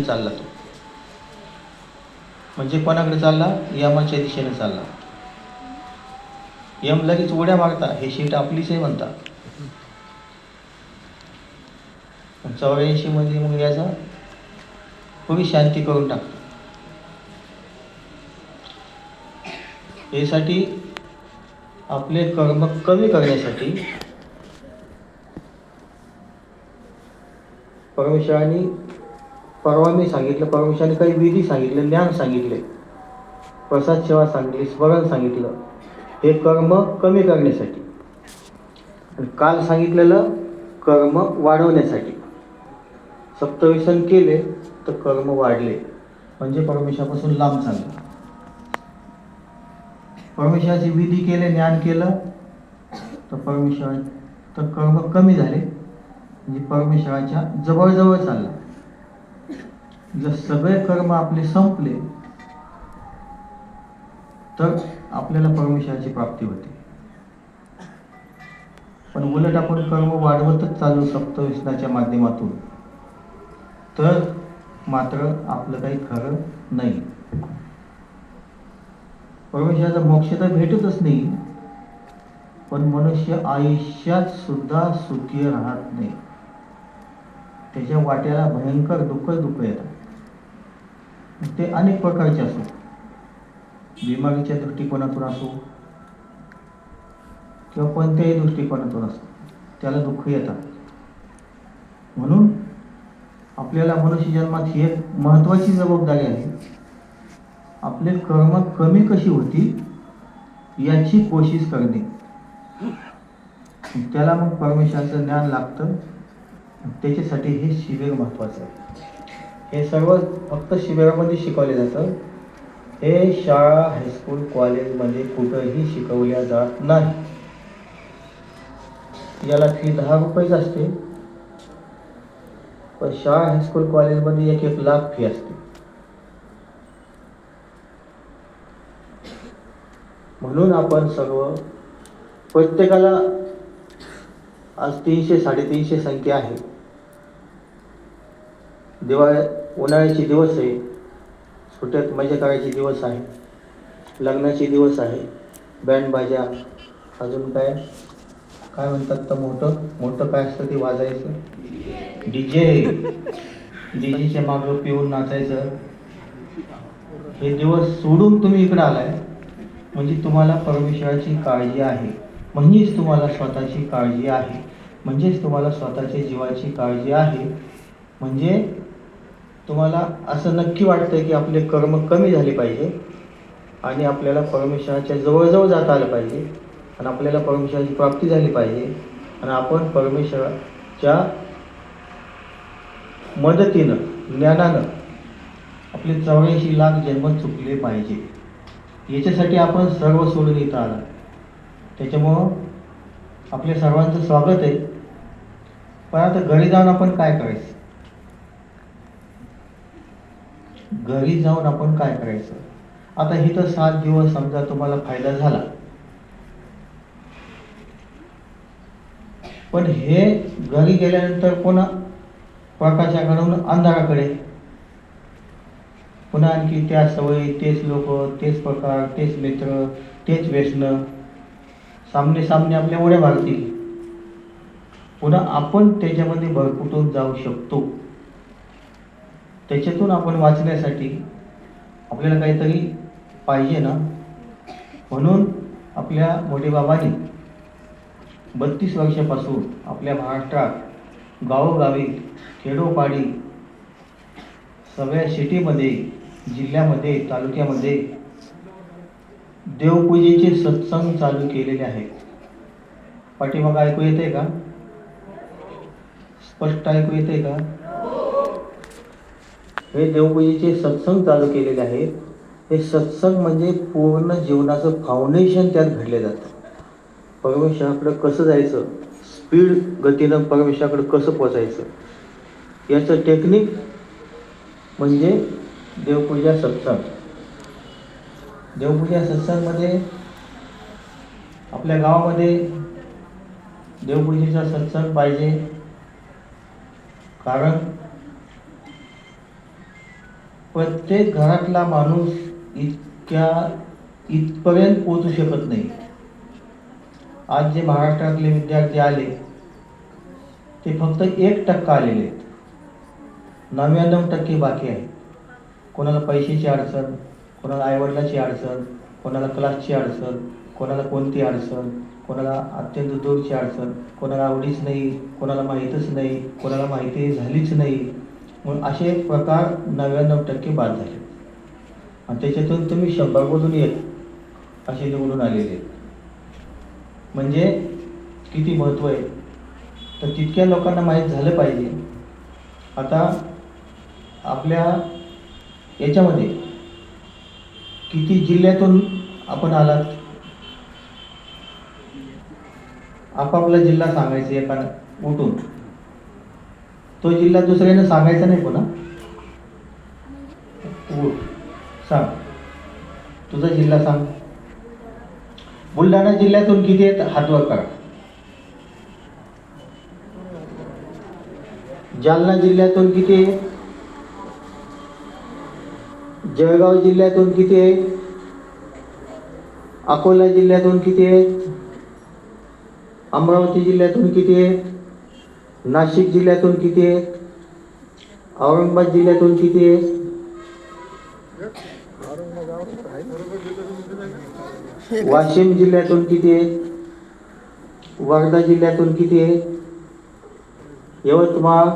दिशेने चालला तो. म्हणजे कोणाकडे चालला? यमाच्या दिशेने चालला. यम लगेच उड्या मारता. हे शीट आपलीच आहे म्हणता चौऱ्याऐंशी मध्ये मग याचा पूर्वी शांती करून टाकतो यासाठी आपले कर्म कमी करण्यासाठी परमेश्वरांनी परवा मी सांगितलं परमेश्वरांनी काही विधी सांगितले ज्ञान सांगितले प्रसाद सेवा सांगितली स्मरण सांगितलं. हे कर्म कमी करण्यासाठी. आणि काल सांगितलेलं कर्म वाढवण्यासाठी. सप्तव्यसन केले तर कर्म वाढले. म्हणजे परमेश्वरापासून लांब चालले. परमेश्वराची विधी केले ज्ञान केलं तर परमेश्वर तर कर्म कमी झाले. म्हणजे परमेश्वराच्या जवळजवळ चालला. जर सगळे कर्म आपले संपले तर आपल्याला परमेश्वराची प्राप्ती होते. पण उलट आपण कर्म वाढवतच चालू सप्तव्यसनाच्या माध्यमातून. तर मात्र आपलं काही खरं नाही. परमेश्वराचा मोक्ष तर भेटतच नाही पण मनुष्य आयुष्यात सुद्धा सुखी राहत नाही. त्याच्या वाट्याला भयंकर दुःख दुःख येतात. ते अनेक प्रकारचे असो. बिमारीच्या दृष्टिकोनातून असो किंवा कोणत्याही दृष्टिकोनातून असो त्याला दुःख येतात. म्हणून आपल्याला मनुष्य जन्मात ही एक महत्त्वाची जबाबदारी आहे. आपले कर्म कमी कशी होती याची कोशिश करणे. त्याला मग परमेश्वराचं ज्ञान लागतं. त्याच्यासाठी हे शिबिर महत्त्वाचं आहे. हे सर्व फक्त शिबिरामध्ये शिकवले जातं. हे शाळा हायस्कूल कॉलेजमध्ये कुठंही शिकवल्या जात नाही. याला फी दहा रुपयेच असते. पण शाळा हायस्कूल कॉलेजमध्ये एक एक लाख फी असते. म्हणून आपण सर्व प्रत्येकाला आज तीनशे साडेतीनशे संख्या आहे. दिवाळी उन्हाळ्याचे दिवस आहे. सुट्यात मजा करायचे दिवस आहे. लग्नाचे दिवस आहे. बँड बाजा अजून काय? काय म्हणतात तर मोठं? मोठं काय असतं ते वाजायचं? डी जे डी मागं पिऊन नाचायचं. हे दिवस सोडून तुम्ही इकडं आलाय. म्हणजे तुम्हाला परमेश्वराची काळजी आहे. म्हणजेच तुम्हाला स्वतःची काळजी आहे. म्हणजेच तुम्हाला स्वतःच्या जीवाची काळजी आहे. म्हणजे तुम्हाला असं नक्की वाटतं की आपले कर्म कमी झाले पाहिजे आणि आपल्याला परमेश्वराच्या जवळजवळ जाता आलं पाहिजे आणि आपल्याला परमेश्वराची प्राप्ती झाली पाहिजे आणि आपण परमेश्वराच्या मदतीनं ज्ञानानं आपले चौऱ्याऐंशी लाख जन्म चुकले पाहिजे. याच्यासाठी आपण सर्व सोडून इथं आला. त्याच्यामुळं आपल्या सर्वांचं स्वागत आहे. पण आता घरी जाऊन आपण काय करायचं? घरी जाऊन आपण काय करायचं? आता इथं सात दिवस समजा तुम्हाला फायदा झाला. पण हे घरी गेल्यानंतर पुन्हा प्रकाशाकडून अंधाराकडे. पुन्हा आणखी त्या सवयी तेच लोक तेच प्रकार तेच मित्र तेच व्यसन. सामने सामने आपल्या उड्या मारतील. पुन्हा आपण त्याच्यामध्ये भरकुटून जाऊ शकतो. त्याच्यातून आपण वाचण्यासाठी आपल्याला काहीतरी पाहिजे ना? म्हणून आपल्या मोठेबाबांनी बत्तीस वर्षापासून आपल्या महाराष्ट्रात गावोगावी खेडोपाडी सगळ्या सिटीमध्ये जिल्ह्यामध्ये तालुक्यामध्ये देवपूजेचे सत्संग चालू केलेले आहेत. पाठीमाग ऐकू येते का? स्पष्ट ऐकू येते का? हे देवपूजेचे सत्संग चालू केलेले आहेत हे सत्संग म्हणजे पूर्ण जीवनाचं फाउंडेशन त्यात घडले जातं. परमेश्वराकडं कसं जायचं? स्पीड गतीनं परमेश्वराकडं कसं पोचायचं याचं टेक्निक म्हणजे देवपूजा सत्संग. देवपूजा सत्संगमध्ये आपल्या गावामध्ये देवपूजेचा सत्संग पाहिजे. कारण प्रत्येक घरातला माणूस इतक्या इथपर्यंत पोहोचू शकत नाही. आज जे महाराष्ट्रातले विद्यार्थी आले ते फक्त एक टक्का आलेले आहेत. नव्याण्णव टक्के बाकी आहे कोणाला पैशाची अडचण कोणाला आईवडिलाची अडचण कोणाला क्लासची अडचण कोणाला कोणती अडचण कोणाला अत्यंत दूरची अडचण कोणाला आवडीच नाही कोणाला माहीतच नाही कोणाला माहिती झालीच नाही. म्हणून असे प्रकार नव्याण्णव टक्के बाद झाले. आणि त्याच्यातून तुम्ही शंभरमधून येत असे निवडून आलेले. आहेत. म्हणजे किती महत्त्व आहे? तर तितक्या लोकांना माहीत झालं पाहिजे. आता आपल्या याच्यामध्ये किती जिल्ह्यातून आपण आलात? आपापला जिल्हा सांगायचा एका उठून तो जिल्हा दुसऱ्याने सांगायचा नाही पुन्हा. उठ सांग. तुझा जिल्हा सांग. बुलढाणा जिल्ह्यातून किती आहेत? हातवर करा जालना जिल्ह्यातून किती आहे? जळगाव जिल्ह्यातून किती आहे? अकोला जिल्ह्यातून किती आहेत अमरावती जिल्ह्यातून किती आहेत नाशिक जिल्ह्यातून किती आहेत? औरंगाबाद जिल्ह्यातून किती आहेत? वाशिम जिल्ह्यातून किती आहेत? वर्धा जिल्ह्यातून किती आहेत? यवतमाळ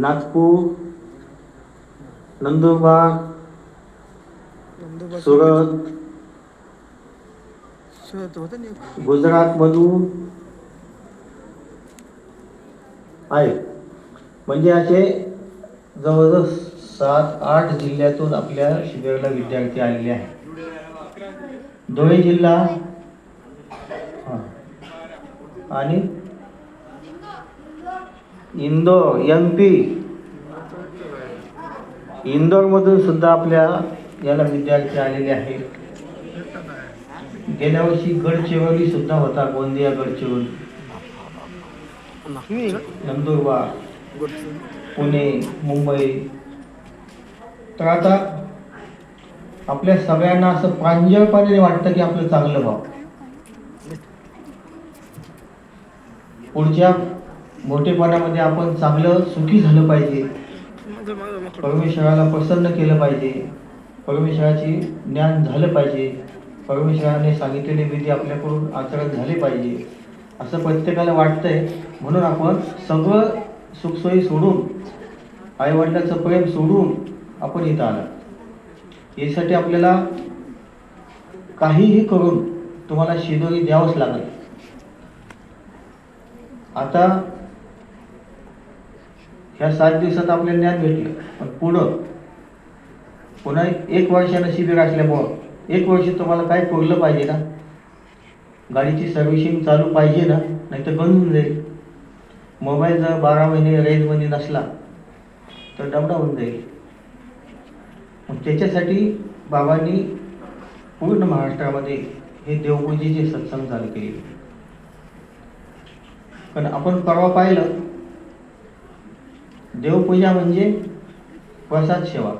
नागपूर नंदुरबार सुरत गुजरातमधून आहेत. म्हणजे असे जवळजवळ सात आठ जिल्ह्यातून आपल्या शिबिराला विद्यार्थी आलेले आहेत. धुळे जिल्हा. आणि इंदोर एम पी इंदोरमधून सुद्धा आपल्या याला विद्यार्थी आलेले आहेत. गेल्या वर्षी गडचिरोली सुद्धा होता गोंदिया गडचिरोली. नंदुरबार पुणे मुंबई. तर आता आपल्या सगळ्यांना असं प्रांजळपणे वाटतं की आपलं चांगलं व्हावं. पुढच्या मोठेपणामध्ये आपण चांगलं सुखी झालं पाहिजे. परमेश्वराला प्रसन्न केलं पाहिजे. परमेश्वराची ज्ञान झालं पाहिजे. परमेश्वराने सांगितलेले विधी आपल्याकडून आचरण झाले पाहिजे. असं प्रत्येकाला वाटतंय. म्हणून आपण सगळं सुखसोयी सोडून आईवडिलाचं प्रेम सोडून आपण इथं आलं. यासाठी आपल्याला काहीही करून तुम्हाला शिदोरी द्यावंच लागेल. आता ह्या सात दिवसात आपल्याला ज्ञान भेटलं पण पुढं पुन्हा एक- एक वर्षानं शिबिर असल्यामुळं एक वर्ष तुम्हाला काय पुरलं पाहिजे ना? गाडीची सर्व्हिसिंग चालू पाहिजे ना नाही तर बंद होऊन जाईल. मोबाईल जर बारा महिने रेंजमध्ये नसला तर डबडा होऊन जाईल. मग त्याच्यासाठी बाबांनी पूर्ण महाराष्ट्रामध्ये हे देवपूजेचे सत्संग चालू केले. पण आपण परवा पाहिलं देवपूजा म्हणजे प्रसाद सेवा.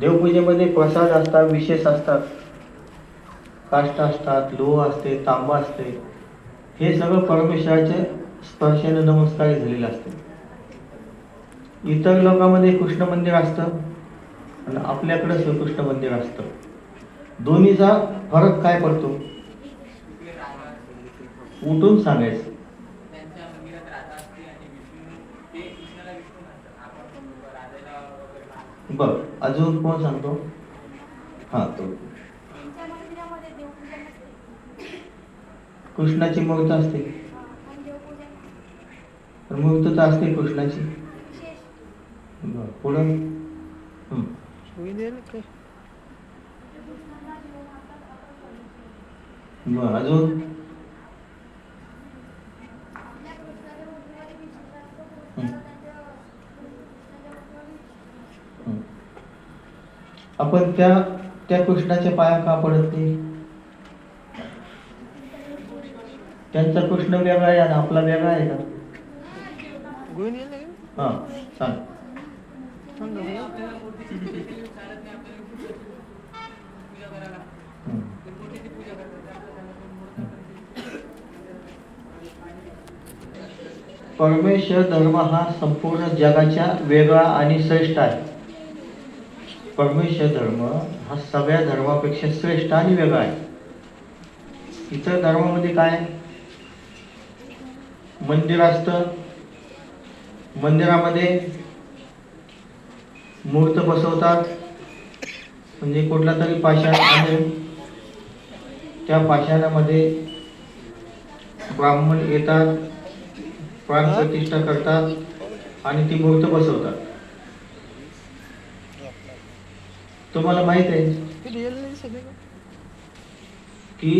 देवपूजेमध्ये प्रसाद असतात विशेष असतात. काष्ट असतात लोह असते तांबा असते. हे सगळं परमेश्वराच्या स्पर्शाने नमस्कार झालेलं असते. इतर लोकांमध्ये कृष्ण मंदिर असतं आणि आपल्याकडे श्रीकृष्ण मंदिर असतं. दोन्हीचा फरक काय पडतो? उठून सांगायचं. बर अजून कोण सांगतो? हा तो त्यांच्या मंदिरामध्ये देवपूजा नसते कृष्णाची मूर्त असते. हा, तर मूर्त असते कृष्णाची. पुढे? बर अजून? आपण त्या त्या कृष्णाच्या पाया का पडत नाही? त्यांचा कृष्ण वेगळा आहे आणि आपला वेगळा आहे का? हा सांग. परमेश्वर धर्म हा संपूर्ण जगाच्या वेगळा आणि श्रेष्ठ आहे. परमेश्वर धर्म हा सगळ्या धर्मापेक्षा श्रेष्ठ आणि वेगळा आहे. इतर धर्मामध्ये काय? मंदिर असतं मंदिरामध्ये मूर्त बसवतात. म्हणजे कुठला तरी पाषाण आणून त्या पाषाणामध्ये ब्राह्मण येतात प्राणप्रतिष्ठा करतात आणि ती मूर्त बसवतात. तुम्हाला माहीत आहे? की